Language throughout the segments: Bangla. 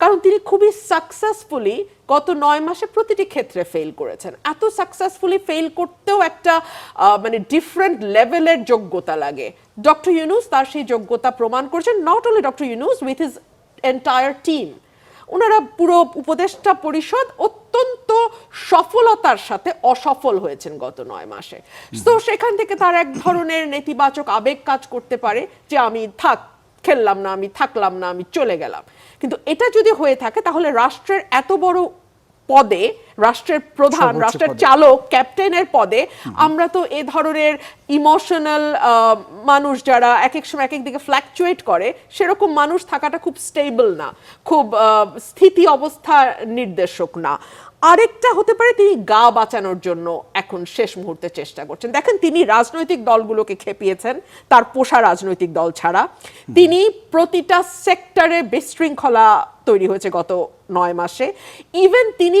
কারণ তিনি খুবই সাকসেসফুলি গত নয় মাসে প্রতিটি ক্ষেত্রে ফেল করেছেন। এত সাকসেসফুলি ফেল করতেও একটা মানে ডিফারেন্ট লেভেলের যোগ্যতা লাগে। ডক্টর ইউনুস তার সেই যোগ্যতা প্রমাণ করেছেন not only doctor Yunus with his entire team ওনারা পুরো উপদেষ্টা পরিষদ অত্যন্ত সফলতার সাথে অসফল হয়েছেন গত নয় মাসে। তো সেখান থেকে তার এক ধরনের নেতিবাচক আবেগ কাজ করতে পারে যে আমি থাক খেললাম না, আমি থাকলাম না, আমি চলে গেলাম। কিন্তু এটা যদি হয়ে থাকে, তাহলে রাষ্ট্রের এত বড় পদে রাষ্ট্রের প্রধান রাষ্ট্রের চালক ক্যাপ্টেনের পদে। আমরা তো এ ধরনের ইমোশনাল মানুষ যারা এক এক সময় এক এক দিকে ফ্ল্যাকচুয়েট করে সেরকম মানুষ থাকাটা খুব স্টেবল না খুব স্থিতি অবস্থা নির্দেশক না। আরেকটা হতে পারে তিনি গা বাঁচানোর জন্য এখন শেষ মুহূর্তে চেষ্টা করছেন। দেখেন তিনি রাজনৈতিক দলগুলোকে খেপিয়েছেন তার পোষা রাজনৈতিক দল ছাড়া। তিনি প্রতিটা সেক্টরে বিশৃঙ্খলা তৈরি হয়েছে গত নয় মাসে। ইভেন তিনি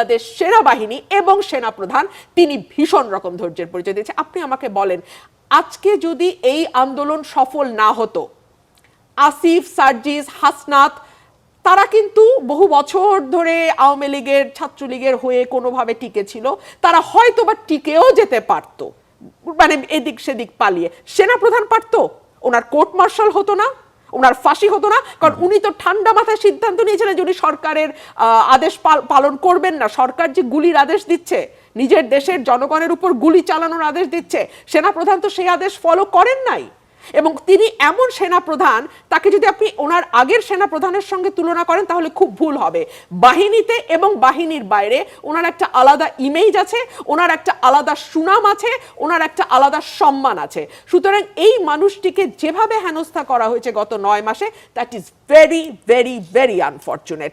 বাংলাদেশ সেনাবাহিনী এবং সেনাপ্রধান, তিনি ভীষণ রকম ধৈর্যের পরিচয় দিয়েছে। আপনি আমাকে বলেন, আজকে যদি এই আন্দোলন সফল না হতো, আসিফ, সার্জিস, হাসনাত, তারা কিন্তু বহু বছর ধরে আওয়ামী লীগের, ছাত্রলীগের হয়ে কোনোভাবে টিকে ছিল, তারা হয়তো বা টিকেও যেতে পারতো মানে এদিক সেদিক পালিয়ে। সেনাপ্রধান পারতো, ওনার কোর্ট মার্শাল হতো না ওনার ফাঁসি হতো না, কারণ উনি তো ঠান্ডা মাথায় সিদ্ধান্ত নিয়েছিলেন যে উনি সরকারের আদেশ পাল- পালন করবেন না। সরকার যে গুলির আদেশ দিচ্ছে, নিজের দেশের জনগণের উপর গুলি চালানোর আদেশ দিচ্ছে, সেনাপ্রধান তো সেই আদেশ ফলো করেন নাই। এবং তিনি এমন সেনাপ্রধান, তাকে যদি আপনি ওনার আগের সেনাপ্রধানের সঙ্গে তুলনা করেন, তাহলে খুব ভুল হবে। বাহিনীতে এবং বাহিনীর বাইরে ওনার একটা আলাদা ইমেজ আছে, ওনার একটা আলাদা সুনাম আছে, ওনার একটা আলাদা সম্মান আছে। সুতরাং এই মানুষটিকে যেভাবে হেনস্থা করা হয়েছে গত নয় মাসে that is very very very unfortunate